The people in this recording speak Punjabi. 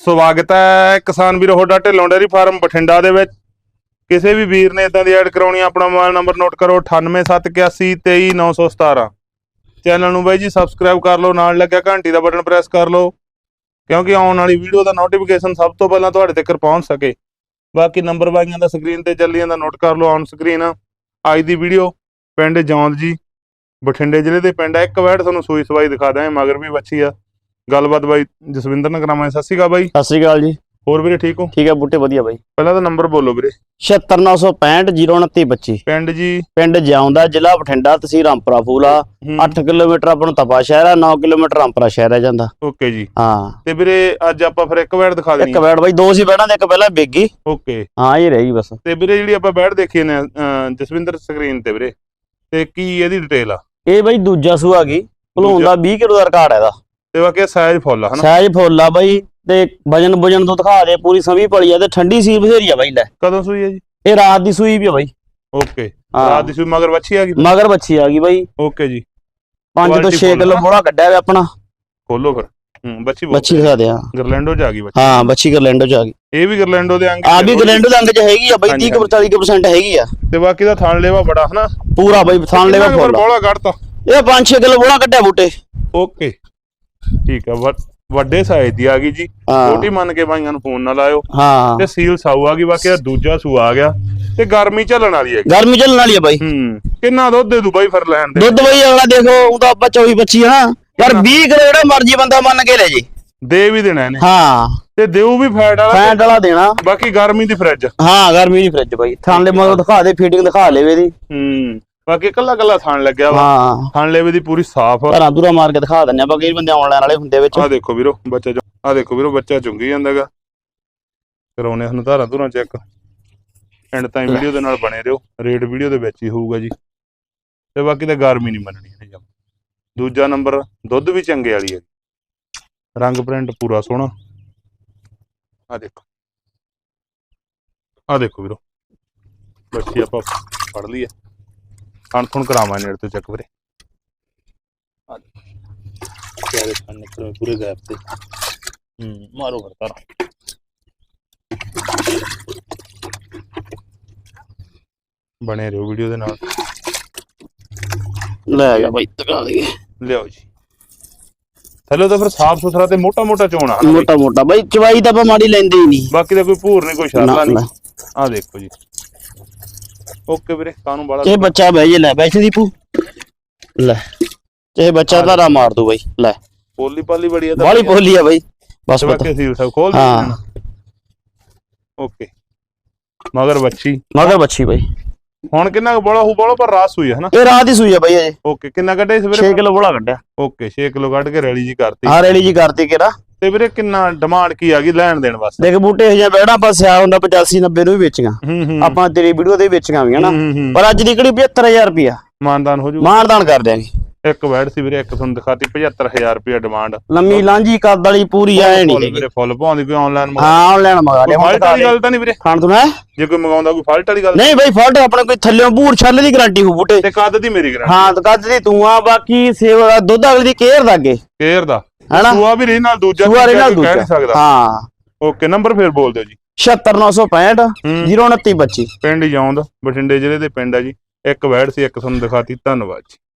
ਸਵਾਗਤ ਹੈ ਕਿਸਾਨ ਵੀਰੋ ਤੁਹਾਡਾ ਢਿੱਲੋਂ ਡੇਅਰੀ ਫਾਰਮ ਬਠਿੰਡਾ ਦੇ ਵਿੱਚ। ਕਿਸੇ ਵੀ ਵੀਰ ਨੇ ਇਦਾਂ ਦੀ ਐਡ ਕਰਾਉਣੀ ਆਪਣਾ ਮੋਬਾਈਲ ਨੰਬਰ ਨੋਟ ਕਰੋ 9871823917 ਚੈਨਲ ਨੂੰ ਬਾਈ ਜੀ ਸਬਸਕ੍ਰਾਈਬ ਕਰ ਲਓ, ਨਾਲ ਲੱਗਿਆ ਘੰਟੀ ਦਾ ਬਟਨ ਪ੍ਰੈਸ ਕਰ ਲਓ, ਕਿਉਂਕਿ ਆਉਣ ਵਾਲੀ ਵੀਡੀਓ ਦਾ ਨੋਟੀਫਿਕੇਸ਼ਨ ਸਭ ਤੋਂ ਪਹਿਲਾਂ ਤੁਹਾਡੇ ਤੱਕ ਪਹੁੰਚ ਸਕੇ। ਬਾਕੀ ਨੰਬਰ ਬਾਈਆਂ ਦਾ ਸਕਰੀਨ ਤੇ ਚੱਲੀ ਜਾਂਦਾ ਨੋਟ ਕਰ ਲਓ ਔਨ ਸਕਰੀਨ ਅੱਜ ਦੀ ਵੀਡੀਓ ਪਿੰਡ ਜੌਂਦ ਜੀ, ਬਠਿੰਡੇ ਜ਼ਿਲ੍ਹੇ ਦੇ ਪਿੰਡ ਆ। ਇੱਕ ਵੈੜ ਤੁਹਾਨੂੰ ਸੂਈ ਸਵਾਈ ਦਿਖਾ ਦਾਂਗੇ ਮਗਰ ਵੀ ਬੱਚੀ ਆ। ਗੱਲਬਾਤ ਬਾਈ ਜਸਵਿੰਦਰ ਨਾਲ ਕਰਾਵਾਂਗੇ। ਸਤਿ ਸ਼੍ਰੀ ਅਕਾਲ ਬਾਈ। ਸਤਿ ਸ੍ਰੀ ਅਕਾਲ ਜੀ। ਹੋਰ ਵੀਰੇ ਠੀਕ ਹੋ? ਠੀਕ ਹੈ ਬੂਟੇ ਵਧੀਆ ਬਾਈ। ਪਹਿਲਾਂ ਤਾਂ ਨੰਬਰ ਬੋਲੋ ਵੀਰੇ। 76965 ਪਿੰਡ ਜੀ। ਪਿੰਡ ਜਿਉਂਦਾ ਜ਼ਿਲ੍ਹਾ ਬਠਿੰਡਾ ਤਹਿਸੀਲ ਰਾਮਪੁਰਾ ਫੂਲਾ। 8 ਕਿਲੋਮੀਟਰ ਆਪਾਂ ਨੂੰ ਤਪਾ ਸ਼ਹਿਰ ਆ 9 ਕਿਲੋਮੀਟਰ ਰਾਮਪੁਰਾ ਸ਼ਹਿਰ ਹੈ ਜਾਂਦਾ। ਓਕੇ ਜੀ। ਹਾਂ। ਤੇ ਵੀਰੇ ਅੱਜ ਆਪਾਂ ਫਿਰ ਇੱਕ ਵੈੜ ਦਿਖਾ ਦੇਣੀ ਇੱਕ ਬੈਡ ਬਾਈ ਦੋ ਸੀ ਬੈਡਾਂ ਦੇ ਇੱਕ ਪਹਿਲਾਂ ਬੇਗੀ ਓਕੇ। ਹਾਂ ਇਹ ਰਹੀ ਬਸ। ਤੇ ਵੀਰੇ ਜਿਹੜੀ ਆਪਾਂ ਵੈੜ ਦੇਖੀ ਨੇ ਜਸਵਿੰਦਰ ਸਕਰੀਨ ਤੇ ਵੀਰੇ। ਤੇ ਕੀ ਇਹਦੀ ਡਿਟੇਲ ਆ? ਇਹ ਬਾਈ ਦੂਜਾ ਸੂਆ ਗਈ। ਭਲੂਣ ਦਾ 20 ਕਿਲੋ ਦਾ ਰਿਕਾਰਡ ਹੈ ਇਹਦਾ। ਤੇ ਬਾਕੀ ਸਾਈਜ਼ ਫੁੱਲ ਆ ਹਨਾ? ਸਾਈਜ਼ ਫੁੱਲ ਆ ਬਾਈ ਤੇ ਵਜਨ ਵਜਨ ਤੋਂ ਦਿਖਾ ਦੇ ਪੂਰੀ ਸਵੀ ਪਲੀ ਆ ਤੇ ਠੰਡੀ ਸੀ ਬਥੇਰੀ ਆ ਬਾਈ ਲੈ। ਕਦੋਂ ਸੂਈ ਹੈ ਜੀ? ਇਹ ਰਾਤ ਦੀ ਸੂਈ ਵੀ ਆ ਬਾਈ। ਓਕੇ। ਰਾਤ ਦੀ ਸੂਈ ਮਗਰ ਵੱਛੀ ਆ ਗਈ? ਮਗਰ ਬੱਚੀ ਆ ਗਈ ਬਾਈ। ਓਕੇ ਜੀ। 5 ਤੋਂ Quality 6 full ਕਿਲੋ। ਬੋੜਾ ਕੱਢਿਆ ਵੇ ਆਪਣਾ। ਖੋਲੋ ਫਿਰ। ਹੂੰ ਬੱਚੀ ਬੱਚੀ ਦਿਖਾ ਦੇ ਹਾਂ ਗਰਲੈਂਡੋ ਚ ਆ ਗਈ ਬੱਚੀ ਹਾਂ ਬੱਚੀ ਗਰਲੈਂਡੋ ਚ ਆ ਗਈ। ਇਹ ਵੀ ਗਰਲੈਂਡੋ ਦੇ ਅੰਗ ਆ ਵੀ ਗਰਲੈਂਡੋ ਦੇ ਅੰਗ ਚ ਹੈਗੀ ਆ ਬਾਈ ਹਾਂਜੀ, 30 40% percent ਹੈਗੀ ਆ। ਤੇ ਬਾਕੀ ਦਾ ਥਣ ਲੇਵਾ ਬੜਾ ਹਨਾ? ਪੂਰਾ ਬਾਈ ਥਾਣ ਲੈਵਾ ਫੁੱਲ ਬੋਲਾ ਕੱਢਤਾ? ਇਹ 5-6 ਕਿਲੋ ਬੋੜਾ ਕੱਢਿਆ ਬੂਟੇ। ਓਕੇ। ਠੀਕ ਆ ਵੱਡ- ਸਾਈਜ਼ ਦੀ ਆ ਗਈ ਜੀ। ਹਾਂ। ਛੋਟੀ ਮੰਨ ਕੇ ਬਾਈਆਂ ਨੂੰ ਫੋਨ ਨਾ ਲਾਇਓ। ਹਾਂ। ਤੇ ਸੀਲ ਸਾਊ ਆ ਗਈ ਬਾਕੀ ਦੂਜਾ ਸੂ ਆ ਗਿਆ। ਤੇ ਗਰਮੀ ਝੱਲਣ ਵਾਲੀ ਹੈਗੀ। ਗਰਮੀ ਚੱਲਣ ਵਾਲੀ ਆ ਬਾਈ। ਹੂੰ ਕਿੰਨਾ ਦੁੱਧ ਦੇ ਦੂ ਬਾਈ ਫਿਰ ਲੈਣ ਦੇ? ਦੁੱਧ ਬਾਈ ਅਗਲਾ ਦੇਖੋ ਉਹਦਾ ਆਪਾਂ 24 25 ਹਾਂ ਯਾਰ 20 ਕਿਲੋ ਜਿਹੜਾ ਮਰਜ਼ੀ ਬੰਦਾ ਮੰਨ ਕੇ ਲੈ ਜੇ। ਦੇ ਵੀ ਦੇਣਾ ਇਹਨੇ। ਹਾਂ। ਤੇ ਦੇਊ ਵੀ ਫੈਟ ਵਾਲਾ ਫੈਂਟ ਵਾਲਾ ਦੇਣਾ। ਬਾਕੀ ਗਰਮੀ ਦੀ ਫ੍ਰਿਜ ਹਾਂ ਗਰਮੀ ਦੀ ਫ੍ਰਿਜ ਬਾਈ। ਥਾਣ ਲੈ ਮਗਰ ਦਿਖਾ ਦੇ ਫੀਟਿੰਗ ਦਿਖਾ ਲੈਵੇ ਦੀ ਹੂੰ। ਬਾਕੀ ਕੱਲਾ ਕੱਲਾ ਥਣ ਲੱਗਿਆ ਵਾ। ਹਾਂ। ਥਣ ਲੈਵੇ ਦੀ ਪੂਰੀ ਸਾਫ਼ ਆ। ਘਰਾਂ ਦੂਰਾ ਮਾਰ ਕੇ ਦਿਖਾ ਦਿੰਨੇ ਆ ਬਾਕੀ ਇਹ ਬੰਦੇ ਆਨਲਾਈਨ ਵਾਲੇ ਹੁੰਦੇ ਵਿੱਚ। ਆਹ ਦੇਖੋ ਵੀਰੋ ਬੱਚਾ ਆ ਦੇਖੋ ਵੀਰੋ ਬੱਚਾ ਚੁੰਗੀ ਜਾਂਦਾਗਾ। ਕਰਾਉਣੇ ਸਾਨੂੰ ਧਾਰਾਂ ਧੁਰਾਂ ਚੈੱਕ। ਐਂਡ ਤਾਈਂ ਵੀਡੀਓ ਦੇ ਨਾਲ ਬਣੇ ਰਹੋ। ਰੇਟ ਵੀਡੀਓ ਦੇ ਵਿੱਚ ਹੀ ਹੋਊਗਾ ਜੀ। ਤੇ ਬਾਕੀ ਤਾਂ ਗਰਮੀ ਨਹੀਂ ਮੰਨਣੀ ਇਹਨੇ ਜਮ। ਦੂਜਾ ਨੰਬਰ ਦੁੱਧ ਵੀ ਚੰਗੇ ਵਾਲੀ ਹੈ ਰੰਗ ਪ੍ਰਿੰਟ ਪੂਰਾ ਸੋਹਣਾ। ਆ ਦੇਖੋ। ਆ ਦੇਖੋ ਵੀਰੋ। ਬੱਚੀ ਆਪਾਂ ਫੜ ਲਈ ਹੈ ਕਣ ਥੁਣ ਕਰਾਵਾਂ ਨੇੜ ਤੋਂ ਚੈੱਕ ਵੀਰੇ। ਆ ਦੇਖੋ ਪਿਆਰੇ ਕੰਨ ਨਿਕਲੇ ਪੂਰੇ ਗੈਪ ਤੇ। ਹੂੰ ਮਾਰੋ ਫਿਰ ਤਾਰਾ। ਬਣੇ ਰਹੋ ਵੀਡੀਓ ਦੇ ਨਾਲ। ਲੈ ਗਿਆ ਬਾਈ ਦਿਖਾ ਦਈਏ। ਲਿਆਓ ਜੀ। ਥੱਲੇ ਤਾਂ ਫਿਰ ਸਾਫ਼ ਸੁਥਰਾ ਤੇ ਮੋਟਾ ਮੋਟਾ ਚੋਣਾ? ਮੋਟਾ ਮੋਟਾ ਬਾਈ ਚਵਾਈ ਤਾਂ ਆਪਾਂ ਮਾੜੀ ਲੈਂਦੇ ਹੀ ਨਹੀਂ। ਬਾਕੀ ਦਾ ਕੋਈ ਭੂਰ ਨਹੀਂ ਕੋਈ ਸ਼ਰਲਾ ਨਹੀਂ। ਆ ਦੇਖੋ ਜੀ। ਓਕੇ ਵੀਰੇ ਕਾਨੂੰ ਬਾਲਾ ਇਹ ਬੱਚਾ ਬਹਿ ਜੇ ਲੈ ਬੈਠ ਦੀਪੂ। ਲੈ ਇਹ ਬੱਚਾ ਧਾਰਾ ਮਾਰ ਦੂ ਬਾਈ ਲੈ। ਪੋਲੀ ਪਾਲੀ ਬੜੀ ਆ ਤਾਂ ਬਾਲੀ ਪੋਲੀ ਆ ਬਾਈ। ਬਸ ਬਾਕੀ ਸੀਲ ਸਭ ਖੋਲ ਹਾਂ। ਓਕੇ। ਮਗਰ ਬੱਚੀ। ਮਗਰ ਬੱਚੀ ਬਾਈ। ਹੁਣ ਕਿੰਨਾ ਕੁ ਬੋਲਾ ਹੋ ਬੋਲਾ ਪਰ ਰਾਸ ਹੋਈ ਹੈ ਹਨਾ? ਇਹ ਰਾਤ ਹੀ ਸੂਈ ਆ ਬਾਈ ਅਜੇ ਓਕੇ ਕਿੰਨਾ ਕੱਢੇ 6 ਸਵੇਰੇ ਕਿਲੋ ਬੋਲਾ ਕੱਢਿਆ। ਓਕੇ 6 ਕਿਲੋ ਕੱਢ ਕੇ ਰੈਲੀ ਜੀ ਕਰਤੀ। ਹਾਂ ਰੇਲੀ ਜੀ ਕਰਤੀ ਕਿਰਾ ਤੇ ਵੀਰੇ ਕਿੰਨਾ ਡਿਮਾਂਡ ਕੀ ਆ ਗਈ ਲੈਣ ਦੇਣ ਵਾਸਤੇ? ਦੇਖ ਬੂਟੇ ਜਿਹਾ ਬੈੜਾ ਆਪਾਂ ਸਿਆ ਹੁੰਦਾ 85 90 ਨੂੰ ਵੀ ਵੇਚੀਆਂ। ਹੂੰ ਹੂੰ। ਆਪਾਂ ਤੇਰੀ ਵੀਡੀਓ ਦੇ ਵੇਚੀਆਂ ਵੀ ਹਨਾ ਹੂੰ, ਹੂੰ। ਪਰ ਅੱਜ ਦੀ ਕਿਹੜੀ 75000 ਰੁਪਿਆ ਮਾਨਦਾਨ ਹੋ ਜੂ। ਮਾਨਦਾਨ ਕਰ ਦਿਆਂਗੇ। ਇੱਕ ਵੈਡ ਸੀ ਵੀਰੇ ਇੱਕ ਤੁਹਾਨੂੰ ਦਿਖਾਤੀ 75000 ਰੁਪਏ ਡਿਮਾਂਡ ਲੰਮੀ ਲਾਂਜੀ ਕੱਦ ਵਾਲੀ ਪੂਰੀ ਐ ਨਹੀਂ ਹੈਗੀ। ਵੀਰੇ ਫੁੱਲ ਪਾਉਂਦੀ ਕੋਈ ਆਨਲਾਈਨ ਮੰਗਾ ਹਾਂ ਆਨਲਾਈਨ ਮੰਗਾ ਲਿਆ ਹੁਣ ਫਾਲਟ ਵਾਲੀ ਦੇ। ਗੱਲ ਤਾਂ ਨਹੀਂ ਵੀਰੇ। ਖਾਣ ਤੋਂ ਨਾ ਜੇ ਕੋਈ ਮੰਗਾਉਂਦਾ ਕੋਈ ਫਾਲਟ ਵਾਲੀ ਗੱਲ। ਨਹੀਂ ਬਾਈ ਫਾਲਟ ਆਪਣੇ ਕੋਈ ਥੱਲਿਓਂ ਬੂਰ ਛੱਲ ਦੀ ਗਾਰੰਟੀ ਹੋ ਬੂਟੇ। ਤੇ ਕੱਦ ਦੀ ਮੇਰੀ ਗਰੰਟੀ ਹਾਂ ਤੇ ਕੱਦ ਦੀ ਤੂੰ ਆ ਬਾਕੀ ਸੇਵਾ ਦੁੱਧ ਅਗਲੀ ਦੀ ਕੇਅਰ ਦਾ ਅੱਗੇ। ਕੇਅਰ ਦਾ? ਹੈਨਾ? ਸੂਆ ਵੀ ਰੇ ਨਾਲ ਦੂਜਾ ਸੂਆ ਰੇ ਤੀਜਾ ਨਾਲ ਕੋਈ ਕਹਿ ਦੂਜਾ। ਨਹੀਂ ਸਕਦਾ। ਹਾਂ। ਓਕੇ ਨੰਬਰ ਫੇਰ ਬੋਲ ਦਿਓ ਜੀ। 76965 ਹੂੰ। 02925 ਪਿੰਡ ਜੌਂਦ ਬਠਿੰਡੇ ਜ਼ਿਲ੍ਹੇ ਦੇ ਪਿੰਡ ਆ ਜੀ। ਇੱਕ ਵੈਡ ਸੀ ਇੱਕ ਤੁਹਾਨੂੰ ਦਿਖਾਤੀ। ਧੰਨਵਾਦ ਜੀ।